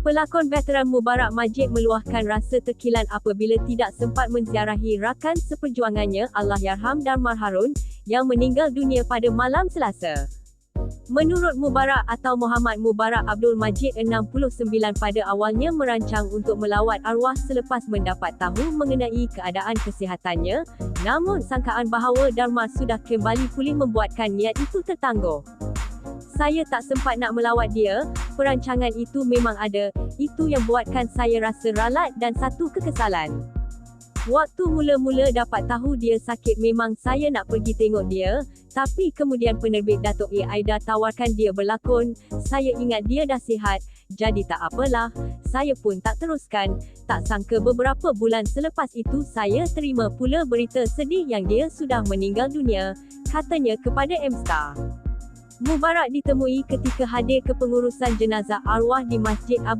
Pelakon veteran Mubarak Majid meluahkan rasa terkilan apabila tidak sempat menziarahi rakan seperjuangannya Allahyarham Darmar Harun yang meninggal dunia pada malam Selasa. Menurut Mubarak atau Muhammad Mubarak Abdul Majid 69 pada awalnya merancang untuk melawat arwah selepas mendapat tahu mengenai keadaan kesihatannya, namun sangkaan bahawa Darmar sudah kembali pulih membuatkan niat itu tertangguh. Saya tak sempat nak melawat dia, perancangan itu memang ada, itu yang buatkan saya rasa ralat dan satu kekesalan. Waktu mula-mula dapat tahu dia sakit memang saya nak pergi tengok dia, tapi kemudian penerbit Datuk. Aida tawarkan dia berlakon, saya ingat dia dah sihat, jadi tak apalah, saya pun tak teruskan, tak sangka beberapa bulan selepas itu saya terima pula berita sedih yang dia sudah meninggal dunia, katanya kepada M-Star. Mubarak ditemui ketika hadir kepengurusan jenazah arwah di Masjid Abu